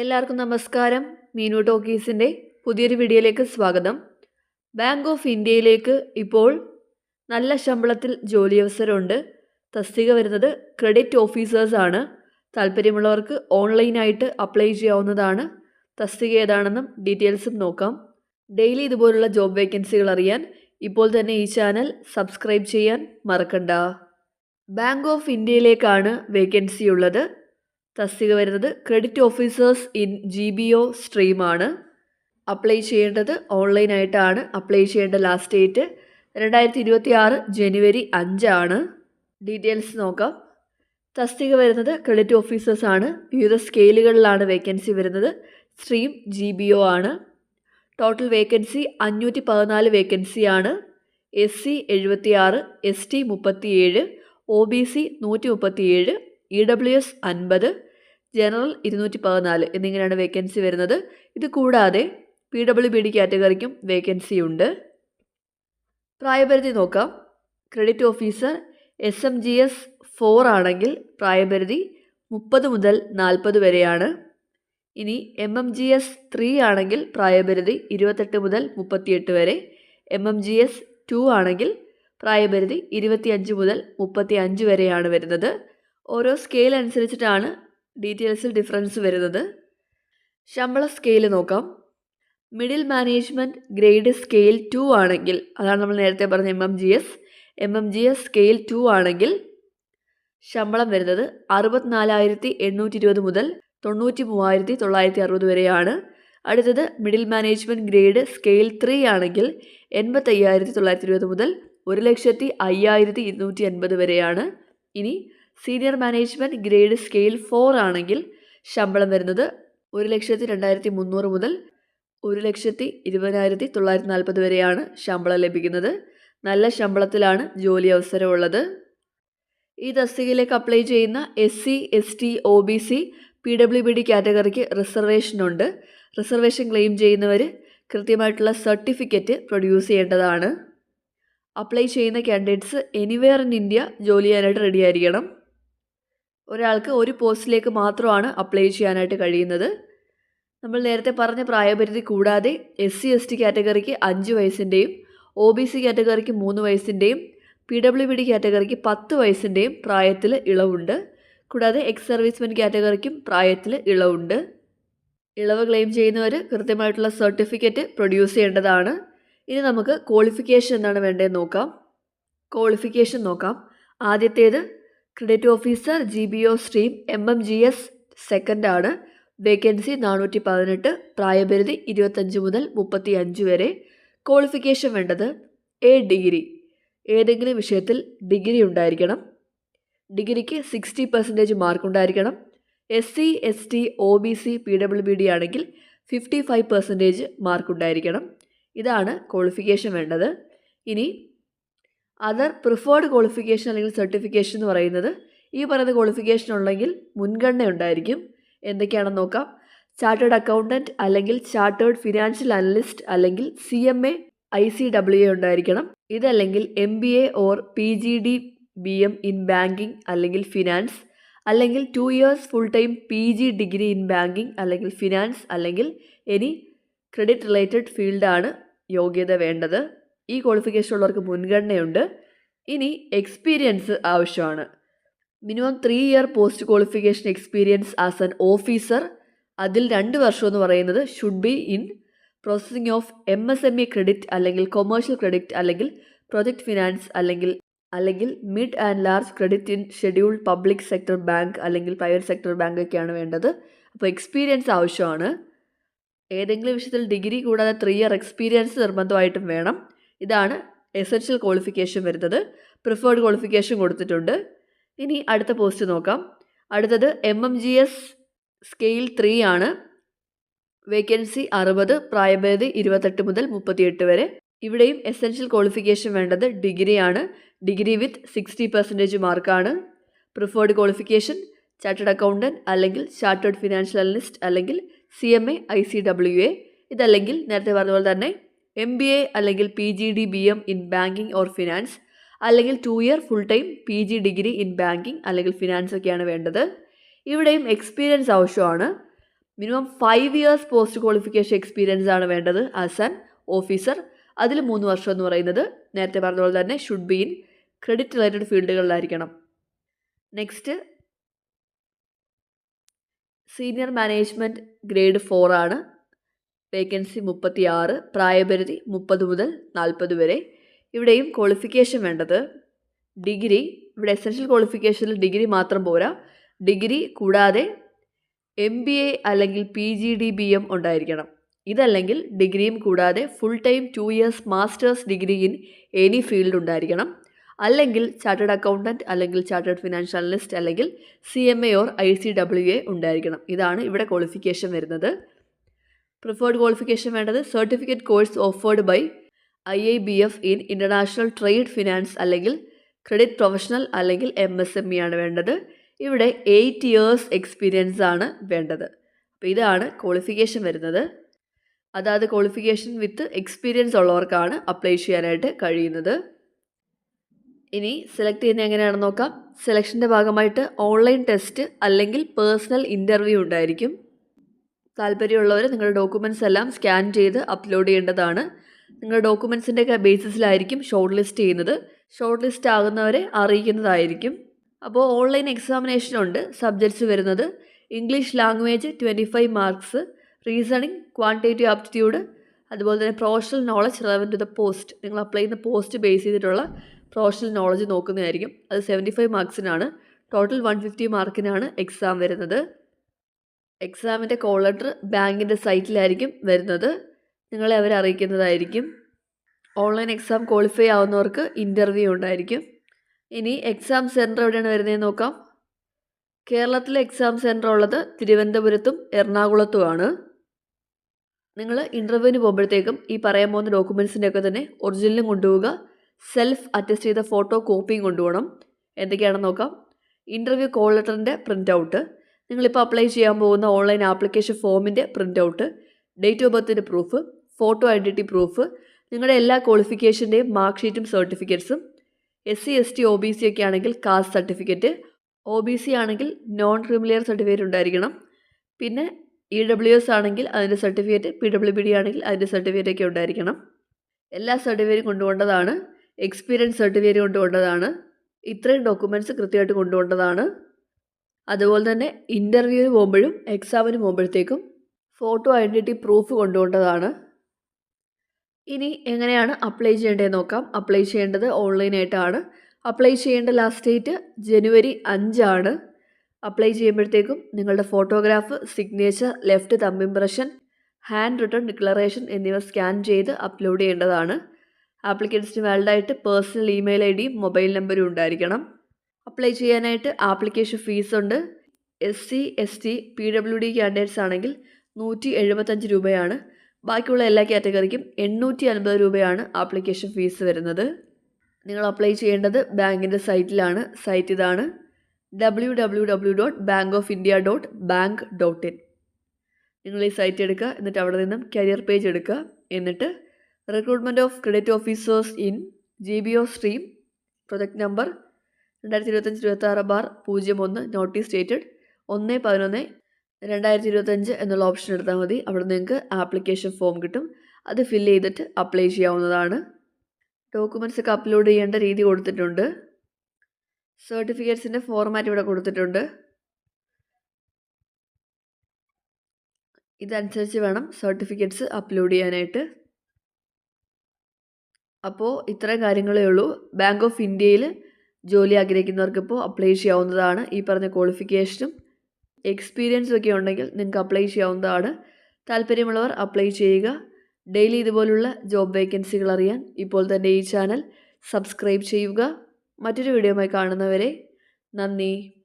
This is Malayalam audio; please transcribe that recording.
എല്ലാവർക്കും നമസ്കാരം. മീനു ടോക്കീസിന്റെ പുതിയൊരു വീഡിയോയിലേക്ക് സ്വാഗതം. ബാങ്ക് ഓഫ് ഇന്ത്യയിലേക്ക് ഇപ്പോൾ നല്ല ശമ്പളത്തിൽ ജോലി അവസരമുണ്ട് തസ്തിക വരുന്നത് ക്രെഡിറ്റ് ഓഫീസേഴ്സാണ് താല്പര്യമുള്ളവർക്ക് ഓൺലൈനായിട്ട് അപ്ലൈ ചെയ്യാവുന്നതാണ്. തസ്തിക ഏതാണെന്നും ഡീറ്റെയിൽസും നോക്കാം. ഡെയിലി ഇതുപോലുള്ള ജോബ് വേക്കൻസികൾ അറിയാൻ ഇപ്പോൾ തന്നെ ഈ ചാനൽ സബ്സ്ക്രൈബ് ചെയ്യാൻ മറക്കണ്ട. ബാങ്ക് ഓഫ് ഇന്ത്യയിലേക്കാണ് വേക്കൻസി ഉള്ളത്. തസ്തിക വരുന്നത് credit officers in G B O സ്ട്രീമാണ് apply ചെയ്യേണ്ടത് ഓൺലൈനായിട്ടാണ് അപ്ലൈ ചെയ്യേണ്ട ലാസ്റ്റ് ഡേറ്റ് രണ്ടായിരത്തി ഇരുപത്തി ആറ് ജനുവരി അഞ്ചാണ്. ഡീറ്റെയിൽസ് നോക്കാം. തസ്തിക വരുന്നത് ക്രെഡിറ്റ് ഓഫീസേഴ്സ് ആണ്. വിവിധ സ്കെയിലുകളിലാണ് വേക്കൻസി വരുന്നത്. സ്ട്രീം ജി ബി ഒ ആണ്. ടോട്ടൽ വേക്കൻസി അഞ്ഞൂറ്റി പതിനാല് വേക്കൻസിയാണ് എസ് സി എഴുപത്തി ആറ് എസ് ടി മുപ്പത്തിയേഴ് ഒ ബി സി നൂറ്റി മുപ്പത്തിയേഴ് ഇ ഡബ്ല്യു എസ് അൻപത് ജനറൽ ഇരുന്നൂറ്റി പതിനാല് എന്നിങ്ങനെയാണ് വേക്കൻസി വരുന്നത്. ഇത് കൂടാതെ പി ഡബ്ല്യു ബി ഡി കാറ്റഗറിക്കും വേക്കൻസി ഉണ്ട്. പ്രായപരിധി നോക്കാം. Credit officer S M G S four ആണെങ്കിൽ പ്രായപരിധി മുപ്പത് മുതൽ നാൽപ്പത് വരെയാണ്. ഇനി M M G S three ആണെങ്കിൽ പ്രായപരിധി ഇരുപത്തെട്ട് മുതൽ മുപ്പത്തിയെട്ട് വരെ. M M G S two ആണെങ്കിൽ പ്രായപരിധി ഇരുപത്തിയഞ്ച് മുതൽ മുപ്പത്തി അഞ്ച് വരെയാണ് വരുന്നത്. ഓരോ സ്കെയിൽ അനുസരിച്ചിട്ടാണ് ഡീറ്റെയിൽസിൽ ഡിഫറൻസ് വരുന്നത്. ശമ്പള സ്കെയിൽ നോക്കാം. Middle management grade scale two ആണെങ്കിൽ അതാണ് നമ്മൾ നേരത്തെ പറഞ്ഞ M M G S M M G S scale two ആണെങ്കിൽ ശമ്പളം വരുന്നത് അറുപത്തിനാലായിരത്തി എണ്ണൂറ്റി ഇരുപത് മുതൽ തൊണ്ണൂറ്റി മൂവായിരത്തി തൊള്ളായിരത്തി അറുപത് വരെയാണ്. അടുത്തത് middle management grade scale three ആണെങ്കിൽ എൺപത്തയ്യായിരത്തി തൊള്ളായിരത്തി ഇരുപത് മുതൽ ഒരു ലക്ഷത്തി അയ്യായിരത്തി ഇരുന്നൂറ്റി എൺപത് വരെയാണ്. ഇനി senior management grade scale four ആണെങ്കിൽ ശമ്പളം വരുന്നത് ഒരു ലക്ഷത്തി രണ്ടായിരത്തി മുന്നൂറ് മുതൽ ഒരു ലക്ഷത്തി ഇരുപതിനായിരത്തി തൊള്ളായിരത്തി നാൽപ്പത് വരെയാണ് ശമ്പളം ലഭിക്കുന്നത്. നല്ല ശമ്പളത്തിലാണ് ജോലി അവസരമുള്ളത്. ഈ തസ്തികയിലേക്ക് അപ്ലൈ ചെയ്യുന്ന S C S T O B C P W B D കാറ്റഗറിക്ക് റിസർവേഷനുണ്ട് റിസർവേഷൻ ക്ലെയിം ചെയ്യുന്നവർ കൃത്യമായിട്ടുള്ള സർട്ടിഫിക്കറ്റ് പ്രൊഡ്യൂസ് ചെയ്യേണ്ടതാണ്. അപ്ലൈ ചെയ്യുന്ന കാൻഡിഡേറ്റ്സ് എനിവെയർ ഇൻ ഇന്ത്യ ജോലി ചെയ്യാനായിട്ട് റെഡി ആയിരിക്കണം. ഒരാൾക്ക് ഒരു പോസ്റ്റിലേക്ക് മാത്രമാണ് അപ്ലൈ ചെയ്യാനായിട്ട് കഴിയുന്നത്. നമ്മൾ നേരത്തെ പറഞ്ഞ പ്രായപരിധി കൂടാതെ എസ് സി എസ് ടി കാറ്റഗറിക്ക് അഞ്ച് വയസ്സിന്റെയും ഒ ബി സി കാറ്റഗറിക്ക് മൂന്ന് വയസ്സിന്റെയും പി ഡബ്ല്യു ബി ഡി കാറ്റഗറിക്ക് പത്ത് വയസ്സിന്റെയും പ്രായത്തിൽ ഇളവുണ്ട്. കൂടാതെ എക്സ് സർവീസ്മെൻ കാറ്റഗറിക്കും പ്രായത്തിൽ ഇളവുണ്ട്. ഇളവ് ക്ലെയിം ചെയ്യുന്നവർ കൃത്യമായിട്ടുള്ള സർട്ടിഫിക്കറ്റ് പ്രൊഡ്യൂസ് ചെയ്യേണ്ടതാണ്. ഇനി നമുക്ക് ക്വാളിഫിക്കേഷൻ എന്താണ് വേണ്ടതെന്ന് നോക്കാം. ക്വാളിഫിക്കേഷൻ നോക്കാം. ആദ്യത്തേത് credit officer G B O stream M M G S second ആണ്. വേക്കൻസി നാനൂറ്റി പതിനെട്ട് പ്രായപരിധി ഇരുപത്തഞ്ച് മുതൽ മുപ്പത്തി അഞ്ച് വരെ. ക്വാളിഫിക്കേഷൻ വേണ്ടത് എ ഡിഗ്രി ഏതെങ്കിലും വിഷയത്തിൽ ഡിഗ്രി ഉണ്ടായിരിക്കണം. ഡിഗ്രിക്ക് സിക്സ്റ്റി പെർസെന്റേജ് മാർക്ക് ഉണ്ടായിരിക്കണം. S C S T O B C P W B D ആണെങ്കിൽ ഫിഫ്റ്റി ഫൈവ് പെർസെന്റേജ് മാർക്ക് ഉണ്ടായിരിക്കണം. ഇതാണ് ക്വാളിഫിക്കേഷൻ വേണ്ടത്. ഇനി അതർ പ്രിഫേർഡ് ക്വാളിഫിക്കേഷൻ അല്ലെങ്കിൽ സർട്ടിഫിക്കേഷൻ എന്ന് പറയുന്നത് ഈ പറയുന്ന ക്വാളിഫിക്കേഷൻ ഉണ്ടെങ്കിൽ മുൻഗണന ഉണ്ടായിരിക്കും. എന്തൊക്കെയാണെന്ന് നോക്കാം. ചാർട്ടേഡ് അക്കൗണ്ടന്റ് അല്ലെങ്കിൽ ചാർട്ടേഡ് ഫിനാൻഷ്യൽ അനലിസ്റ്റ് അല്ലെങ്കിൽ C M A I C W A ഉണ്ടായിരിക്കണം. ഇതല്ലെങ്കിൽ M B A or P G D B M in banking അല്ലെങ്കിൽ ഫിനാൻസ് അല്ലെങ്കിൽ two years full time P G degree in banking അല്ലെങ്കിൽ ഫിനാൻസ് അല്ലെങ്കിൽ എനി ക്രെഡിറ്റ് റിലേറ്റഡ് ഫീൽഡാണ് യോഗ്യത വേണ്ടത്. ഈ ക്വാളിഫിക്കേഷൻ ഉള്ളവർക്ക് മുൻഗണനയുണ്ട്. ഇനി എക്സ്പീരിയൻസ് ആവശ്യമാണ്. Minimum three year post qualification experience as an officer അതിൽ രണ്ട് വർഷം എന്ന് പറയുന്നത് should be in processing of M S M E credit അല്ലെങ്കിൽ കൊമേഴ്ഷ്യൽ ക്രെഡിറ്റ് അല്ലെങ്കിൽ പ്രൊജക്ട് ഫിനാൻസ് അല്ലെങ്കിൽ അല്ലെങ്കിൽ mid and large credit in scheduled public sector bank അല്ലെങ്കിൽ പ്രൈവറ്റ് സെക്ടർ ബാങ്ക് ഒക്കെയാണ് വേണ്ടത്. അപ്പോൾ എക്സ്പീരിയൻസ് ആവശ്യമാണ്. ഏതെങ്കിലും വിഷയത്തിൽ ഡിഗ്രി കൂടാതെ ത്രീ ഇയർ എക്സ്പീരിയൻസ് നിർബന്ധമായിട്ടും വേണം. ഇതാണ് എസെൻഷ്യൽ ക്വാളിഫിക്കേഷൻ വരുന്നത്. പ്രിഫേർഡ് ക്വാളിഫിക്കേഷൻ കൊടുത്തിട്ടുണ്ട്. ഇനി അടുത്ത പോസ്റ്റ് നോക്കാം. അടുത്തത് M M G S scale three ആണ്. വേക്കൻസി അറുപത് പ്രായപരിധി ഇരുപത്തെട്ട് മുതൽ മുപ്പത്തിയെട്ട് വരെ. ഇവിടെയും എസെൻഷ്യൽ ക്വാളിഫിക്കേഷൻ വേണ്ടത് ഡിഗ്രിയാണ് ഡിഗ്രി വിത്ത് സിക്സ്റ്റി പെർസെന്റേജ് മാർക്കാണ് പ്രിഫേർഡ് ക്വാളിഫിക്കേഷൻ ചാർട്ടേഡ് അക്കൗണ്ടന്റ് അല്ലെങ്കിൽ ചാർട്ടേഡ് ഫിനാൻഷ്യൽ അനലിസ്റ്റ് അല്ലെങ്കിൽ C M A I C W A ഇതല്ലെങ്കിൽ നേരത്തെ പറഞ്ഞ പോലെ തന്നെ എം ബി എ അല്ലെങ്കിൽ P G D B M in banking or finance അല്ലെങ്കിൽ two year full time P G degree in banking അല്ലെങ്കിൽ ഫിനാൻസ് ഒക്കെയാണ് വേണ്ടത്. ഇവിടെയും എക്സ്പീരിയൻസ് ആവശ്യമാണ്. Minimum five years post qualification experience ആണ് വേണ്ടത് ആസ് ആൻ ഓഫീസർ അതിൽ മൂന്ന് വർഷം എന്ന് പറയുന്നത് നേരത്തെ പറഞ്ഞ പോലെ തന്നെ should be in credit related ഫീൽഡുകളിലായിരിക്കണം. Next senior management grade four ആണ്. വേക്കൻസി മുപ്പത്തി ആറ് പ്രായപരിധി മുപ്പത് മുതൽ നാൽപ്പത് വരെ. ഇവിടെയും ക്വാളിഫിക്കേഷൻ വേണ്ടത്. ഡിഗ്രി ഇവിടെ എസെൻഷ്യൽ ക്വാളിഫിക്കേഷനിൽ ഡിഗ്രി മാത്രം പോരാ. ഡിഗ്രി കൂടാതെ എം ബി എ അല്ലെങ്കിൽ P G D B M ഉണ്ടായിരിക്കണം. ഇതല്ലെങ്കിൽ ഡിഗ്രിയും കൂടാതെ full time two years masters degree in any field ഉണ്ടായിരിക്കണം. അല്ലെങ്കിൽ ചാർട്ടേഡ് അക്കൗണ്ടന്റ് അല്ലെങ്കിൽ ചാർട്ടേഡ് ഫിനാൻഷ്യൽ അനലിസ്റ്റ് അല്ലെങ്കിൽ C M A or I C W A ഉണ്ടായിരിക്കണം. ഇതാണ് ഇവിടെ ക്വാളിഫിക്കേഷൻ വരുന്നത്. പ്രിഫേർഡ് ക്വാളിഫിക്കേഷൻ വേണ്ടത് certificate course offered by I I B F in international trade finance അല്ലെങ്കിൽ ക്രെഡിറ്റ് പ്രൊഫഷണൽ അല്ലെങ്കിൽ എം എസ് എം ഇ ആണ് വേണ്ടത്. ഇവിടെ എയ്റ്റ് ഇയേഴ്സ് എക്സ്പീരിയൻസ് ആണ് വേണ്ടത്. അപ്പോൾ ഇതാണ് ക്വാളിഫിക്കേഷൻ വരുന്നത്. അതായത് ക്വാളിഫിക്കേഷൻ വിത്ത് എക്സ്പീരിയൻസ് ഉള്ളവർക്കാണ് അപ്ലൈ ചെയ്യാനായിട്ട് കഴിയുന്നത്. ഇനി സെലക്ട് ചെയ്യുന്ന എങ്ങനെയാണെന്ന് നോക്കാം. സെലക്ഷന്റെ ഭാഗമായിട്ട് ഓൺലൈൻ ടെസ്റ്റ് അല്ലെങ്കിൽ പേഴ്സണൽ ഇന്റർവ്യൂ ഉണ്ടായിരിക്കും. താല്പര്യമുള്ളവർ നിങ്ങളുടെ ഡോക്യുമെന്റ്സ് എല്ലാം സ്കാൻ ചെയ്ത് അപ്ലോഡ് ചെയ്യേണ്ടതാണ്. നിങ്ങളുടെ ഡോക്യുമെന്റ്സിന്റെയൊക്കെ ബേസിസിലായിരിക്കും ഷോർട്ട് ലിസ്റ്റ് ചെയ്യുന്നത്. ഷോർട്ട് ലിസ്റ്റ് ആകുന്നവരെ അറിയിക്കുന്നതായിരിക്കും. അപ്പോൾ ഓൺലൈൻ എക്സാമിനേഷൻ ഉണ്ട് സബ്ജക്ട്സ് വരുന്നത്. English language twenty five marks reasoning quantitative aptitude അതുപോലെ തന്നെ professional knowledge relevant to the post നിങ്ങൾ അപ്ലൈ ചെയ്യുന്ന പോസ്റ്റ് ബേസ് ചെയ്തിട്ടുള്ള പ്രൊഫഷണൽ നോളജ് നോക്കുന്നതായിരിക്കും. അത് സെവന്റി ഫൈവ് മാർക്സിനാണ് ടോട്ടൽ വൺ ഫിഫ്റ്റി മാർക്കിനാണ് എക്സാം വരുന്നത്. എക്സാമിന്റെ കോൾ ലെറ്റർ ബാങ്കിന്റെ സൈറ്റിലായിരിക്കും വരുന്നത്. നിങ്ങളെ അവർ അറിയിക്കുന്നതായിരിക്കും. ഓൺലൈൻ എക്സാം ക്വാളിഫൈ ആവുന്നവർക്ക് ഇന്റർവ്യൂ ഉണ്ടായിരിക്കും. ഇനി എക്സാം സെന്റർ എവിടെയാണ് വരുന്നതെന്ന് നോക്കാം. കേരളത്തിലെ എക്സാം സെന്റർ ഉള്ളത് തിരുവനന്തപുരത്തും എറണാകുളത്തുമാണ്. നിങ്ങൾ ഇന്റർവ്യൂവിന് പോകുമ്പോഴത്തേക്കും ഈ പറയാൻ പോകുന്ന ഡോക്യുമെൻസിന്റെ ഒക്കെ തന്നെ ഒറിജിനലും കൊണ്ടുപോവുക. സെൽഫ് അറ്റസ്റ്റ് ചെയ്ത ഫോട്ടോ കോപ്പിയും കൊണ്ടുപോകണം. എന്തൊക്കെയാണെന്ന് നോക്കാം. ഇന്റർവ്യൂ കോൾ ലെറ്ററിന്റെ പ്രിന്റ് ഔട്ട്. നിങ്ങളിപ്പോൾ അപ്ലൈ ചെയ്യാൻ പോകുന്ന ഓൺലൈൻ ആപ്ലിക്കേഷൻ ഫോമിന്റെ പ്രിന്റ് ഔട്ട് ഡേറ്റ് ഓഫ് ബർത്തിന്റെ പ്രൂഫ് ഫോട്ടോ ഐഡന്റിറ്റി പ്രൂഫ് നിങ്ങളുടെ എല്ലാ ക്വാളിഫിക്കേഷന്റെയും മാർക്ക് ഷീറ്റും സർട്ടിഫിക്കറ്റ്സും S C S T O B C ഒക്കെ ആണെങ്കിൽ caste certificate O B C ആണെങ്കിൽ നോൺ ക്രിമിലിയർ സർട്ടിഫിക്കറ്റ് ഉണ്ടായിരിക്കണം. പിന്നെ ഇ ഡബ്ല്യു എസ് ആണെങ്കിൽ അതിന്റെ certificate P W B D ആണെങ്കിൽ അതിന്റെ സർട്ടിഫിക്കറ്റ് ഒക്കെ ഉണ്ടായിരിക്കണം. എല്ലാ സർട്ടിഫിക്കറ്റും കൊണ്ടുപോകേണ്ടതാണ്. Experience certificate കൊണ്ടുപോകേണ്ടതാണ്. ഇത്രയും ഡോക്യുമെന്റ്സ് കൃത്യമായിട്ട് കൊണ്ടുപോകേണ്ടതാണ്. അതുപോലെ തന്നെ ഇന്റർവ്യൂവിന് പോകുമ്പോഴും എക്സാമിന് പോകുമ്പോഴത്തേക്കും ഫോട്ടോ ഐഡന്റിറ്റി പ്രൂഫ് കൊണ്ടുപോകേണ്ടതാണ് ഇനി എങ്ങനെയാണ് അപ്ലൈ ചെയ്യേണ്ടതെന്ന് നോക്കാം. അപ്ലൈ ചെയ്യേണ്ടത് ഓൺലൈനായിട്ടാണ് അപ്ലൈ ചെയ്യേണ്ട ലാസ്റ്റ് ഡേറ്റ് ജനുവരി അഞ്ചാണ്. അപ്ലൈ ചെയ്യുമ്പോഴത്തേക്കും നിങ്ങളുടെ photograph signature left thumb impression hand written declaration എന്നിവ സ്കാൻ ചെയ്ത് അപ്ലോഡ് ചെയ്യേണ്ടതാണ്. ആപ്ലിക്കൻസിന് വാലിഡായിട്ട് പേഴ്സണൽ ഇമെയിൽ ഐ ഡിയും മൊബൈൽ നമ്പറും ഉണ്ടായിരിക്കണം. അപ്ലൈ ചെയ്യാനായിട്ട് ആപ്ലിക്കേഷൻ ഫീസ് ഉണ്ട്. S C S T P W D candidates ആണെങ്കിൽ നൂറ്റി എഴുപത്തഞ്ച് രൂപയാണ്. ബാക്കിയുള്ള എല്ലാ കാറ്റഗറിക്കും എണ്ണൂറ്റി അൻപത് രൂപയാണ് ആപ്ലിക്കേഷൻ ഫീസ് വരുന്നത്. നിങ്ങൾ അപ്ലൈ ചെയ്യേണ്ടത് ബാങ്കിന്റെ സൈറ്റിലാണ്. സൈറ്റ് ഇതാണ്. W W W dot bank of India dot bank dot in നിങ്ങൾ ഈ സൈറ്റ് എടുക്കുക എന്നിട്ട് അവിടെ നിന്നും കരിയർ പേജ് എടുക്കുക. എന്നിട്ട് recruitment of credit officers in G B O stream project number രണ്ടായിരത്തി ഇരുപത്തഞ്ച് ഇരുപത്തി ആറ് ബാർ പൂജ്യം ഒന്ന് നോട്ടീസ് ഡേറ്റഡ് ഒന്ന് പതിനൊന്ന് രണ്ടായിരത്തി ഇരുപത്തഞ്ച് എന്നുള്ള ഓപ്ഷൻ എടുത്താൽ മതി. അവിടെ നിങ്ങൾക്ക് ആപ്ലിക്കേഷൻ ഫോം കിട്ടും. അത് ഫില്ല് ചെയ്തിട്ട് അപ്ലൈ ചെയ്യാവുന്നതാണ്. ഡോക്യുമെന്റ്സ് ഒക്കെ അപ്ലോഡ് ചെയ്യേണ്ട രീതി കൊടുത്തിട്ടുണ്ട്. സർട്ടിഫിക്കറ്റ്സിന്റെ ഫോർമാറ്റ് ഇവിടെ കൊടുത്തിട്ടുണ്ട്. ഇതനുസരിച്ച് വേണം സർട്ടിഫിക്കറ്റ്സ് അപ്ലോഡ് ചെയ്യാനായിട്ട്. അപ്പോൾ ഇത്രയും കാര്യങ്ങളേ ഉള്ളൂ. ബാങ്ക് ഓഫ് ഇന്ത്യയിൽ ജോലി ആഗ്രഹിക്കുന്നവർക്ക് ഇപ്പോൾ അപ്ലൈ ചെയ്യാവുന്നതാണ്. ഈ പറഞ്ഞ ക്വാളിഫിക്കേഷനും എക്സ്പീരിയൻസും ഒക്കെ ഉണ്ടെങ്കിൽ നിങ്ങൾക്ക് അപ്ലൈ ചെയ്യാവുന്നതാണ്. താല്പര്യമുള്ളവർ അപ്ലൈ ചെയ്യുക. ഡെയിലി ഇതുപോലുള്ള ജോബ് വേക്കൻസികൾ അറിയാൻ ഇപ്പോൾ തന്നെ ഈ ചാനൽ സബ്സ്ക്രൈബ് ചെയ്യുക. മറ്റൊരു വീഡിയോയുമായി കാണുന്നവരെ നന്ദി.